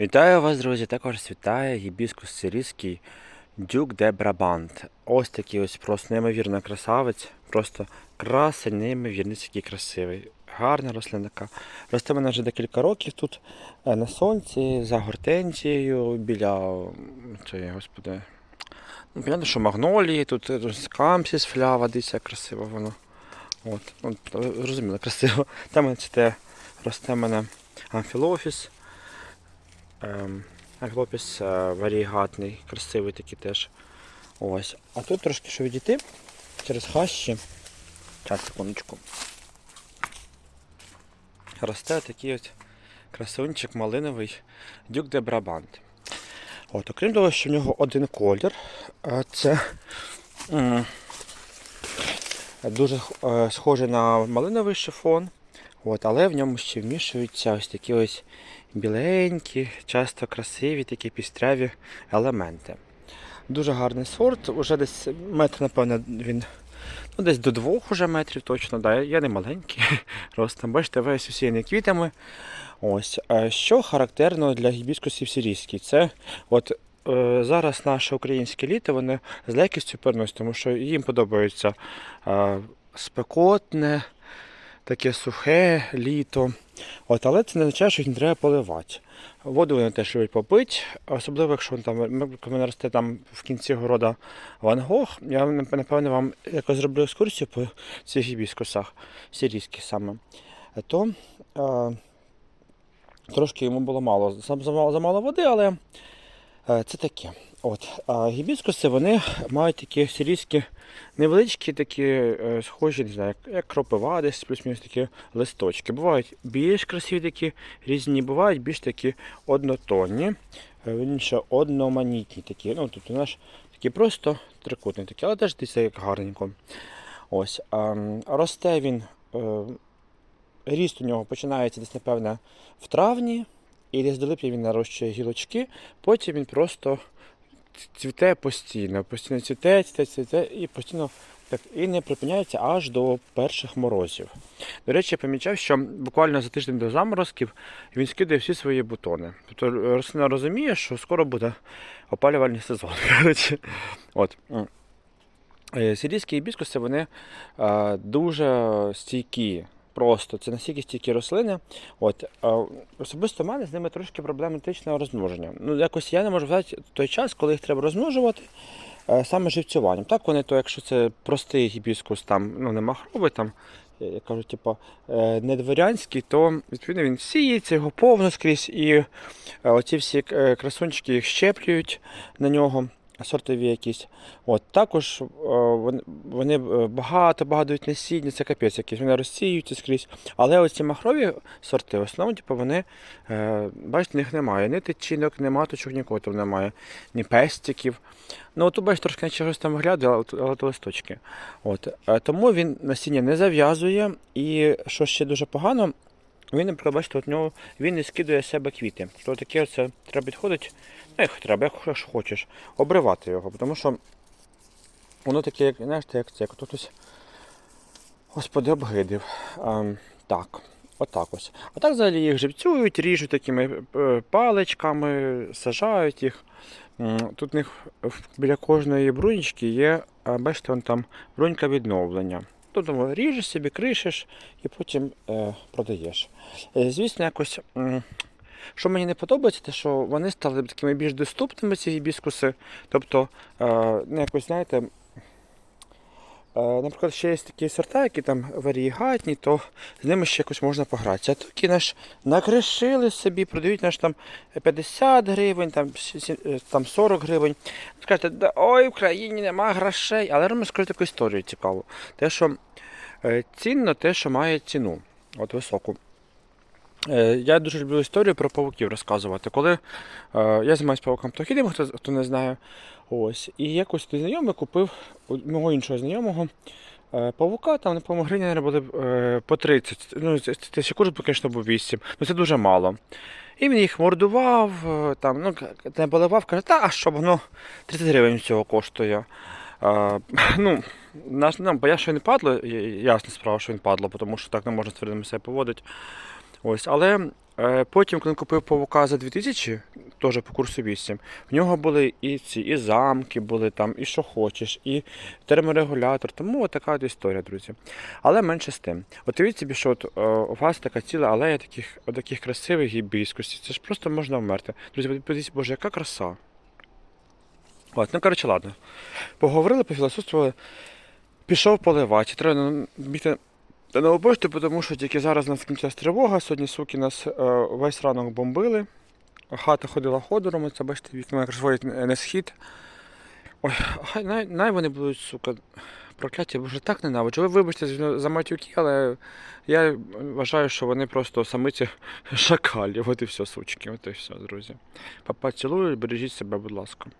Вітаю вас, друзі! Також вітає гібіскус сирійський Дюк де Брабант. Ось такий ось просто неймовірно красавець. Просто красень, неймовірний, який красивий. Гарна рослинка. Росте мене вже декілька років тут е, на сонці, за гортензією, біля цієї, господи. Ну, понятно, що магнолії, тут е, камсіс, флява, дивіться, красиво воно. От, от, розуміло, красиво. Там мене цвіте, росте мене амфілофіс. Ем, Хлопець е, варігатний, красивий такий теж. Ось. А тут трошки що відійти через хащі. Зараз, секундочку. Росте такий от красунчик малиновий Дюк де Брабант. От, окрім того, що в нього один колір. е, Це дуже е, схоже на малиновий шифон. От, але в ньому ще вмішуються ось такі ось біленькі, часто красиві, такі пістряві елементи. Дуже гарний сорт, уже десь метр, напевно, він ну, десь до двох уже метрів точно, да, я не маленький ростом. Бачите, весь усіяний квітами. Ось. Що характерно для гібіскусів сирійських? Це от е, зараз наше українське літо вони з легкістю переносять, тому що їм подобається е, спекотне, таке сухе літо. От, але це не означає, що їх не треба поливати. Воду вони теж люблять попити, особливо якщо там, коли росте там в кінці города Ван Гог. Я напевно вам якось зроблю екскурсію по цих гібіскусах, сирійських саме. То е, трошки йому було мало. Замало, замало води, але це таке. От, а гібіскуси вони мають такі сирійські невеличкі, такі е, схожі, не знаю, як, кропива, десь плюс-мінус такі листочки. Бувають більш красиві такі різні, бувають більш такі однотонні, е, інше одноманітні такі. Ну, тобто наш такі просто трикутні такі, але теж десь як гарненько. Ось, а, росте він. Е, Ріст у нього починається десь, напевне, в травні, і десь до липня він нарощує гілочки, потім він просто цвіте постійно, постійно цвіте, цвіте, цвіте і постійно так і не припиняється аж до перших морозів. До речі, я помічав, що буквально за тиждень до заморозків він скидає всі свої бутони. Тобто рослина розуміє, що скоро буде опалювальний сезон. От. Е, Сирійські гібіскуси вони дуже стійкі. Просто це настільки стійкі рослини. От, особисто в мене з ними трошки проблематичне розмноження. Ну, якось я не можу взяти той час, коли їх треба розмножувати е, саме живцюванням. Так вони, то якщо це простий гібіскус, там, ну не махровий, там, як кажуть, типу, е, не дворянський, то відповідно він сіється, його повно скрізь, і е, оці всі красунчики їх щеплюють на нього сортові якісь. От, також е, вони, вони багато багато дають насіння, це капець якийсь, вони розсіюються скрізь. Але оці махрові сорти, в основному, типу, вони, е, бачите, них немає ні тичинок, ні маточок, нікого там немає, ні пестиків. Ну, от, бачите, трошки наче щось там виглядає, але, то листочки. От, е, тому він насіння не зав'язує. І що ще дуже погано, він, наприклад, бачите, от нього він не скидує з себе квіти. То таке це треба підходити, ну як треба, як хоч- хочеш, обривати його, тому що воно таке, як, знаєш, як це, як тут господи, обгидив. Ем, так, отак ось. А так взагалі їх живцюють, ріжуть такими е, паличками, сажають їх. Тут в них біля кожної брунічки є, е, бачите, вон там брунька відновлення. Тобто ріжеш собі, кришиш і потім е, продаєш. Е, Звісно, якось. Що мені не подобається, те, що вони стали такими більш доступними, ці гібіскуси. Тобто, е, ну, якось, знаєте, наприклад, ще є такі сорта, які там варігатні, то з ними ще якось можна погратися. А такі наш накришили собі, продають наш там 50 гривень, там, е, там 40 гривень. Скажете, да, ой, в країні нема грошей, але я скажу таку історію цікаву. Те, що е, цінно те, що має ціну, от високу. Е, Я дуже люблю історію про павуків розказувати. Коли е, я займаюся павуком птахідом, хто, хто не знає. Ось, і якось той знайомий купив у мого іншого знайомого е, павука, там, по-моєму, наверно, були по 30. Ну, це, ще курс, звісно, був 8. Ну це дуже мало. І він їх мордував, там, ну, не поливав, каже, та а що воно 30 гривень цього коштує. Ну, наш, нам, бо я що він падло, ясна справа, що він падло, тому що так не можна з твердими себе поводити. Ось, але Е, Потім, коли купив павука за 2000, теж по курсу 8, в нього були і ці, і замки були там, і що хочеш, і терморегулятор. Тому така от історія, друзі. Але менше з тим. От уявіть собі, що от, е, у вас така ціла алея таких, от таких красивих гібіскусів. Це ж просто можна вмерти. Друзі, подивіться, боже, яка краса. От, ну коротше, ладно. Поговорили, пофілософствували. Пішов поливати. Треба ну, бігти на нову пошту, тому що тільки зараз у нас кінчилась тривога. Сьогодні суки нас е, весь ранок бомбили. Хата ходила ходором, це бачите, вікна якраз виходять не не схід. Ой, хай най, най вони будуть, сука, прокляття, боже, так ненавиджу. Ви вибачте за матюки, але я вважаю, що вони просто самиці шакалі. От і все, сучки, от і все, друзі. Папа цілую, бережіть себе, будь ласка.